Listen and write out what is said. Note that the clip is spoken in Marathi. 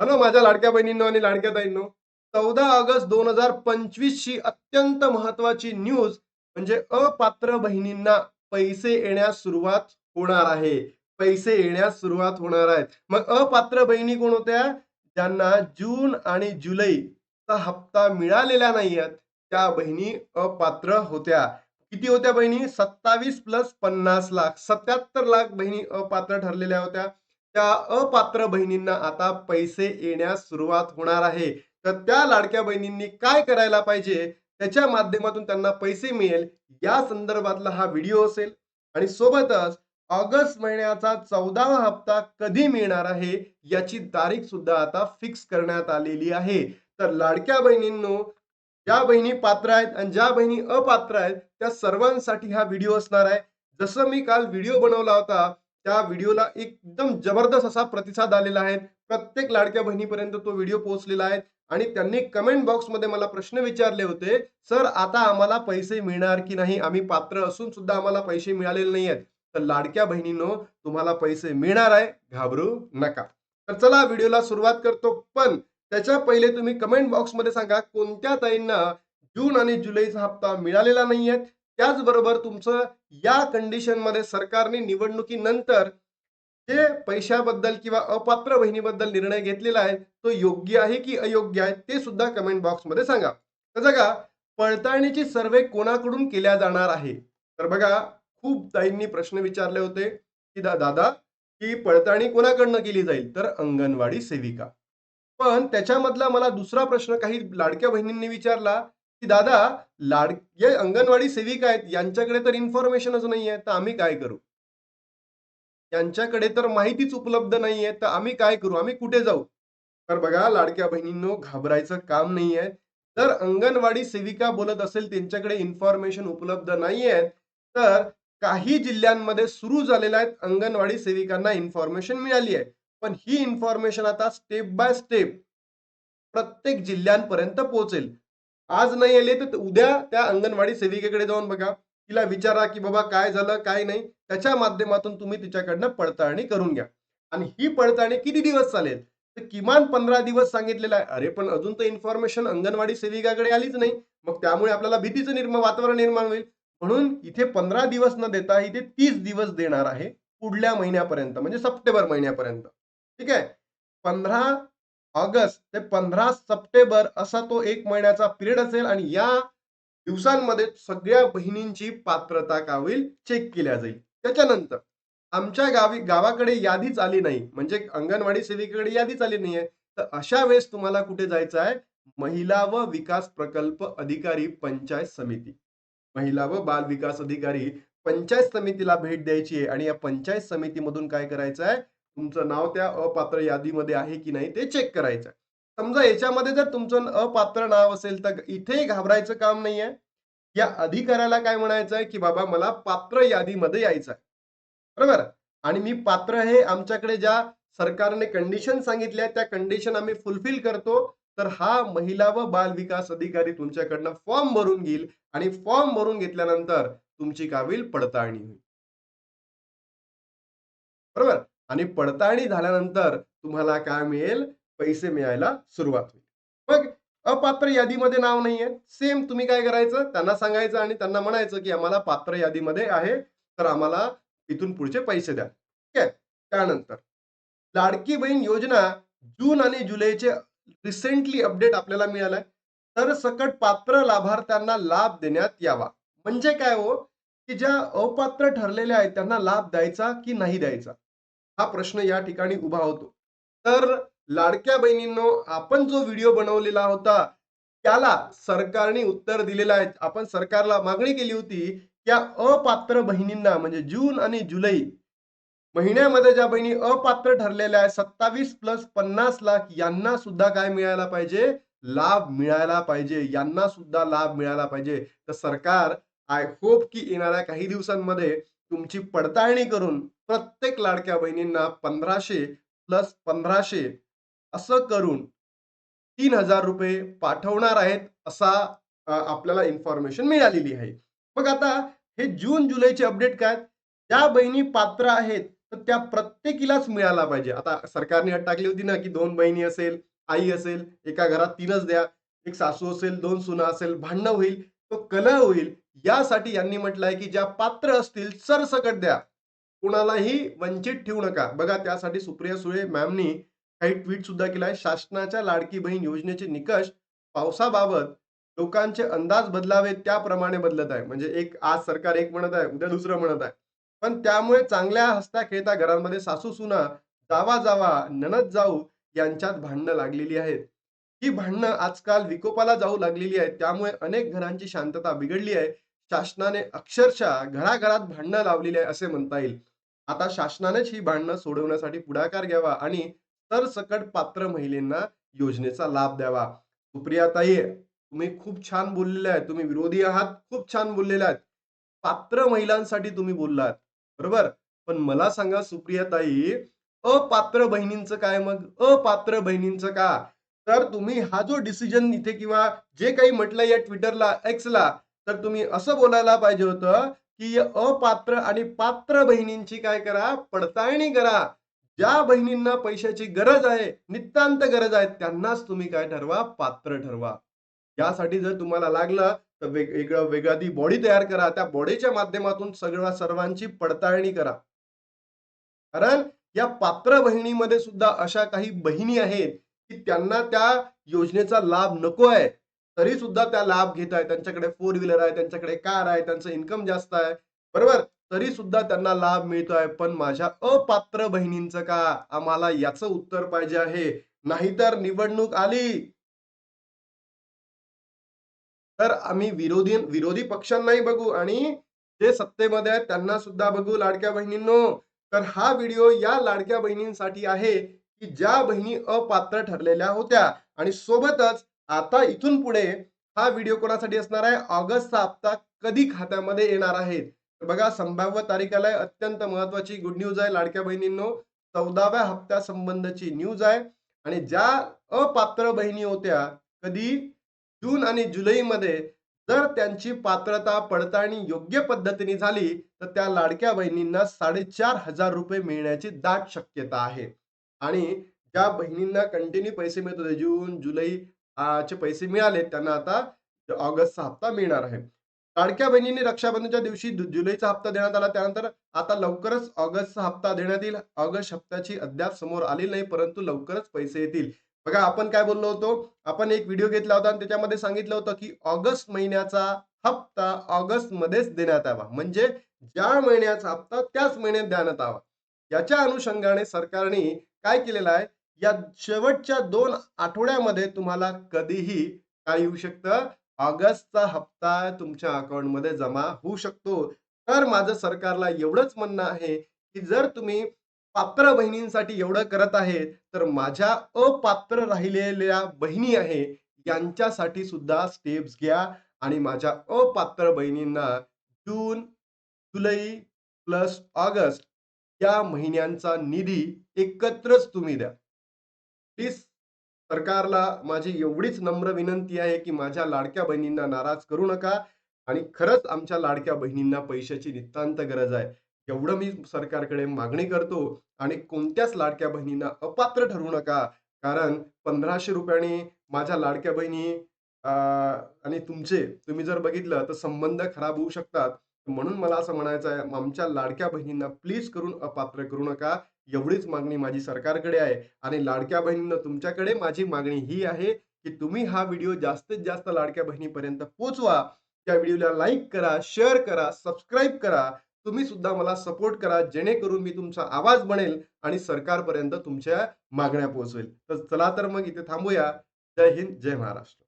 हॅलो माझ्या लाडक्या बहिणींनो आणि लाडक्या ताईंनो. चौदा ऑगस्ट दोन हजार पंचवीस ची अत्यंत महत्वाची न्यूज म्हणजे अपात्र बहिणींना पैसे येण्यास सुरुवात होणार आहे. पैसे येण्यास सुरुवात होणार आहेत. मग अपात्र बहिणी कोण होत्या? ज्यांना जून आणि जुलैचा हप्ता मिळालेला नाही आहेत त्या बहिणी अपात्र होत्या. किती होत्या बहिणी? सत्तावीस प्लस पन्नास लाख सत्याहत्तर लाख बहिणी अपात्र ठरलेल्या होत्या. त्या अपात्र बहिणींना आता पैसे येण्यास सुरुवात होणार आहे. तर त्या लाडक्या बहिणींनी काय करायला पाहिजे? त्याच्या माध्यमातून त्यांना पैसे मिळेल. या संदर्भातला हा व्हिडिओ असेल. आणि सोबतच ऑगस्ट महिन्याचा चौदावा हप्ता कधी मिळणार आहे? याची तारीख सुद्धा आता फिक्स करण्यात आलेली आहे. तर लाडक्या बहिणींनो ज्या बहिणी पात्र आहेत आणि ज्या बहिणी अपात्र आहेत त्या सर्वांसाठी हा व्हिडिओ असणार आहे. जसं मी काल व्हिडिओ बनवला होता त्या व्हिडिओला एकदम जबरदस्त असा प्रतिसाद आलेला आहे. प्रत्येक लाडक्या बहिणीपर्यंत तो व्हिडिओ पोहोचलेला आहे. आणि त्यांनी कमेंट बॉक्समध्ये मला प्रश्न विचारले होते सर आता आम्हाला पैसे मिळणार की नाही? आम्ही पात्र असून सुद्धा आम्हाला पैसे मिळालेले नाही आहेत. तर लाडक्या बहिणींनो तुम्हाला पैसे मिळणार आहे. घाबरू नका. तर चला व्हिडिओला सुरुवात करतो. पण त्याच्या पहिले तुम्ही कमेंट बॉक्समध्ये सांगा कोणत्या ताईंना जून आणि जुलैचा हप्ता मिळालेला नाही आहे? त्याचबरोबर तुमचं या कंडिशनमध्ये सरकारने निवडणुकीनंतर जे पैशाबद्दल किंवा अपात्र बहिणीबद्दल निर्णय घेतलेला आहे तो योग्य आहे की अयोग्य आहे ते सुद्धा कमेंट बॉक्समध्ये सांगा. तर बघा पडताळणीची सर्वे कोणाकडून केल्या जाणार आहे? तर बघा खूप ताईंनी प्रश्न विचारले होते की दा- दादा की पडताळणी कोणाकडनं केली जाईल? तर अंगणवाडी सेविका. पण त्याच्यामधला मला दुसरा प्रश्न काही लाडक्या बहिणींनी विचारला की दादा लाड जे अंगणवाडी सेविका आहेत यांच्याकडे तर इन्फॉर्मेशनच नाही आहे तर आम्ही काय करू? यांच्याकडे तर माहितीच उपलब्ध नाहीये तर आम्ही काय करू? आम्ही कुठे जाऊ? तर बघा लाडक्या बहिणींनो घाबरायचं काम नाहीये. जर अंगणवाडी सेविका बोलत असेल त्यांच्याकडे इन्फॉर्मेशन उपलब्ध नाहीये तर काही जिल्ह्यांमध्ये सुरू झालेल्या आहेत अंगणवाडी सेविकांना इन्फॉर्मेशन मिळाली आहे. पण ही इन्फॉर्मेशन आता स्टेप बाय स्टेप प्रत्येक जिल्ह्यांपर्यंत पोहोचेल. आज नाही आले तर उद्या त्या अंगणवाडी सेविकेकडे जाऊन बघा. तिला विचारा की बाबा काय झालं काय नाही. त्याच्या माध्यमातून तुम्ही तिच्याकडनं पडताळणी करून घ्या. आणि ही पडताळणी किती दिवस चालेल? तर किमान पंधरा दिवस सांगितलेलं आहे. अरे पण अजून तर इन्फॉर्मेशन अंगणवाडी सेविकाकडे आलीच नाही. मग त्यामुळे आपल्याला भीतीचं निर्माण वातावरण निर्माण होईल. म्हणून इथे पंधरा दिवस न देता इथे तीस दिवस देणार आहे पुढल्या महिन्यापर्यंत म्हणजे सप्टेंबर महिन्यापर्यंत. ठीक आहे? पंधरा ऑगस्ट ते पंधरा सप्टेंबर असा तो एक महिन्याचा पिरियड असेल आणि या दिवसांमध्ये सगळ्या बहिणींची पात्रता का होईल चेक केल्या जाईल. त्याच्यानंतर आमच्या गावी गावाकडे यादीच आली नाही. म्हणजे अंगणवाडी सेविकेकडे यादीच आली नाहीये. तर अशा वेळेस तुम्हाला कुठे जायचं आहे? महिला व विकास प्रकल्प अधिकारी पंचायत समिती. महिला व बाल विकास अधिकारी पंचायत समितीला भेट द्यायची आहे. आणि या पंचायत समितीमधून काय करायचं आहे? तुमचं नाव त्या अपात्र यादीमध्ये आहे की नाही ते चेक करायचं. समजा याच्यामध्ये जर तुमचं अपात्र नाव असेल तर इथे घाबरायचं काम नाहीये. या अधिकाऱ्याला काय म्हणायचं आहे की बाबा मला पात्र यादीमध्ये यायचं आहे बरोबर? आणि मी पात्र हे आमच्याकडे ज्या सरकारने कंडिशन सांगितल्या त्या कंडिशन आम्ही फुलफिल करतो. तर हा महिला व बाल विकास अधिकारी तुमच्याकडनं फॉर्म भरून घेईल आणि फॉर्म भरून घेतल्यानंतर तुमची कावील पडताळणी होईल. बरोबर? आणि पडताळणी झाल्यानंतर तुम्हाला काय मिळेल? पैसे मिळायला सुरुवात होईल. मग अपात्र यादीमध्ये नाव नाहीये सेम तुम्ही काय करायचं? त्यांना सांगायचं आणि त्यांना म्हणायचं की आम्हाला पात्र यादीमध्ये आहे तर आम्हाला इथून पुढचे पैसे द्या. ठीक आहे? त्यानंतर लाडकी बहीण योजना जून आणि जुलैचे रिसेंटली अपडेट आपल्याला मिळालाय. तर सकट पात्र लाभार्थ्यांना लाभ देण्यात यावा. म्हणजे काय हो? की ज्या अपात्र ठरलेल्या आहेत त्यांना लाभ द्यायचा की नाही द्यायचा? हा प्रश्न या ठिकाणी उभा होतो. तर लाडक्या बहिणींनो आपण जो व्हिडिओ बनवलेला होता त्याला सरकारने उत्तर दिलेलं आहे. आपण सरकारला मागणी केली होती त्या अपात्र बहिणींना म्हणजे जून आणि जुलै महिन्यामध्ये ज्या बहिणी अपात्र ठरलेल्या आहेत सत्तावीस प्लस पन्नास लाख यांना सुद्धा काय मिळायला पाहिजे? लाभ मिळायला पाहिजे. यांना सुद्धा लाभ मिळायला पाहिजे. तर सरकार आय होप की येणाऱ्या काही दिवसांमध्ये तुमची पडताळणी करून प्रत्येक लाडक्या बहिणींना पंधराशे प्लस पंधराशे असं करून तीन हजार रुपये पाठवणार आहेत असा आपल्याला इन्फॉर्मेशन मिळालेली आहे मग आता हे जून जुलैचे अपडेट काय ज्या बहिणी पात्र आहेत तर त्या प्रत्येकीलाच मिळाला पाहिजे. आता सरकारने अट टाकली होती ना, की दोन बहिणी असेल, आई असेल, एका घरात तीनच द्या. एक सासू असेल, दोन सुना असेल, भांडणं होईल, तो कलह होईल. यासाठी यांनी म्हटलंय, की ज्या पात्र असतील सरसकट द्या. कुणालाही वंचित ठेवू नका. बघा त्यासाठी सुप्रिया सुळे मॅमनी काही ट्वीट सुद्धा केलाय. शासनाच्या लाडकी बहीण योजनेचे निकष पावसाबाबत लोकांचे अंदाज बदलावे त्याप्रमाणे बदलत आहे. म्हणजे एक आज सरकार एक म्हणत आहे, उद्या दुसरं म्हणत आहे. पण त्यामुळे चांगल्या हसता-खेळता घरांमध्ये सासू-सुना, जावा-जावा, ननद जाऊ यांच्यात भांडणं लागलेली आहेत. ही भांडणं आजकाल विकोपाला जाऊ लागलेली आहेत. त्यामुळे अनेक घरांची शांतता बिघडली आहे. शासनाने अक्षरशः घराघरात भांडणं लावलेली आहे असे म्हणता येईल. आता शासनानेच ही भांडणं सोडवण्यासाठी पुढाकार घ्यावा आणि सरसकट पात्र महिलांना योजनेचा लाभ द्यावा. सुप्रियाताई, तुम्ही खूप छान बोललेल्या आहेत. तुम्ही विरोधी आहात, खूप छान बोललेल्या आहेत. पात्र महिलांसाठी तुम्ही बोललात, बरोबर? पण मला सांगा सुप्रियाताई, अपात्र बहिणींचं काय मग? अपात्र बहिणींचं का? तर तुम्ही हा जो डिसिजन इथे किंवा जे काही म्हटलं या ट्विटरला एक्सला तर तुम्ही असं बोलायला पाहिजे होतं, की अपात्र आणि पात्र बहिणींची काय करा? पडताळणी करा. ज्या बहिणींना पैशाची गरज आहे, नितांत गरज आहे, त्यांनाच तुम्ही काय ठरवा? पात्र ठरवा. यासाठी जर तुम्हाला लागलं, तर वेगवेगळं वेगळी बॉडी तयार करा. त्या बॉडीच्या माध्यमातून सगळ्या सर्वांची पडताळणी करा. कारण या पात्र बहिणीमध्ये सुद्धा अशा काही बहिणी आहेत, की त्यांना त्या योजनेचा लाभ नको आहे. तरी सुद्धा त्या लाभ घेत आहे त्यांच्याकडे फोर व्हीलर आहे, त्यांच्याकडे कार आहे, त्यांचं इन्कम जास्त आहे, बरोबर? तरी सुद्धा त्यांना लाभ मिळतोय. पण माझ्या अपात्र बहिणींचं का? आम्हाला याचं उत्तर पाहिजे आहे. नाहीतर निवडणूक आली तर आम्ही विरोधी विरोधी पक्षांनाही बघू आणि जे सत्तेमध्ये आहेत त्यांना सुद्धा बघू लाडक्या बहिणींनो. तर हा व्हिडिओ या लाडक्या बहिणींसाठी आहे, की ज्या बहिणी अपात्र ठरलेल्या होत्या आणि सोबतच आता इथून पुढे हा व्हिडिओ कोणासाठी असणार आहे? ऑगस्टचा हप्ता कधी खात्यामध्ये येणार आहे? तर बघा संभाव्य तारीखाला अत्यंत महत्वाची गुड न्यूज आहे लाडक्या बहिणींनो. 14व्या हप्त्यासंबंधची न्यूज आहे आणि ज्या अपात्र बहिणी होत्या, कधी? जून आणि जुलैमध्ये जर त्यांची पात्रता पडताळणी योग्य पद्धतीने झाली, तर त्या लाडक्या बहिणींना ₹4,500 मिळण्याची दाट शक्यता आहे. आणि ज्या बहिणींना कंटिन्यू पैसे मिळत होते, जून, जुलै चे पैसे मिळाले, त्यांना आता ऑगस्टचा हप्ता मिळणार आहे. लाडक्या बहिणींनी रक्षाबंधनच्या दिवशी जुलैचा हप्ता देण्यात आला. त्यानंतर आता लवकरच ऑगस्टचा हप्ता देण्यात येईल. ऑगस्ट हप्त्याची अद्याप समोर आलेली नाही, परंतु लवकरच पैसे येतील. बघा आपण काय बोललो होतो? आपण एक व्हिडिओ घेतला होता आणि त्याच्यामध्ये सांगितलं होतं, की ऑगस्ट महिन्याचा हप्ता ऑगस्ट मध्येच देण्यात यावा. म्हणजे ज्या महिन्याचा हप्ता त्याच महिन्यात देण्यात यावा. याच्या अनुषंगाने सरकारने काय केलेलं आहे? या शेवटच्या दोन आठवड्यामध्ये तुम्हाला कधीही काय येऊ शकतं? ऑगस्टचा हप्ता तुमच्या अकाउंटमध्ये जमा होऊ शकतो. तर माझं सरकारला एवढंच म्हणणं आहे, की जर तुम्ही पात्र बहिणींसाठी एवढं करत आहे, तर माझ्या अपात्र राहिलेल्या बहिणी आहे, यांच्यासाठी सुद्धा स्टेप्स घ्या आणि माझ्या अपात्र बहिणींना जून, जुलै प्लस ऑगस्ट या महिन्यांचा निधी एकत्रच तुम्ही द्या. प्लीज सरकारला माझी एवढीच नम्र विनंती आहे, की माझ्या लाडक्या बहिणींना नाराज करू नका आणि खरंच आमच्या लाडक्या बहिणींना पैशाची नितांत गरज आहे. एवढं मी सरकारकडे मागणी करतो आणि कोणत्याच लाडक्या बहिणींना अपात्र ठरवू नका. कारण पंधराशे रुपयाने माझ्या लाडक्या बहिणी आणि तुमचे तुम्ही जर बघितलं तर संबंध खराब होऊ शकतात. म्हणून मला असं म्हणायचं आहे, आमच्या लाडक्या बहिणींना प्लीज करून अपात्र करू नका. एवढीच मागणी माझी सरकारकडे आहे आणि लाडक्या बहिणींना तुमच्याकडे माझी मागणी ही आहे, की तुम्ही हा व्हिडिओ जास्तीत जास्त लाडक्या बहिणीपर्यंत पोहोचवा. त्या व्हिडिओला लाईक करा, शेअर करा, सबस्क्राईब करा. तुम्ही सुद्धा मला सपोर्ट करा, जेणेकरून मी तुमचा आवाज बनेल आणि सरकारपर्यंत तुमच्या मागण्या पोहोचवेल. तर चला तर मग इथे थांबूया. जय हिंद, जय महाराष्ट्र.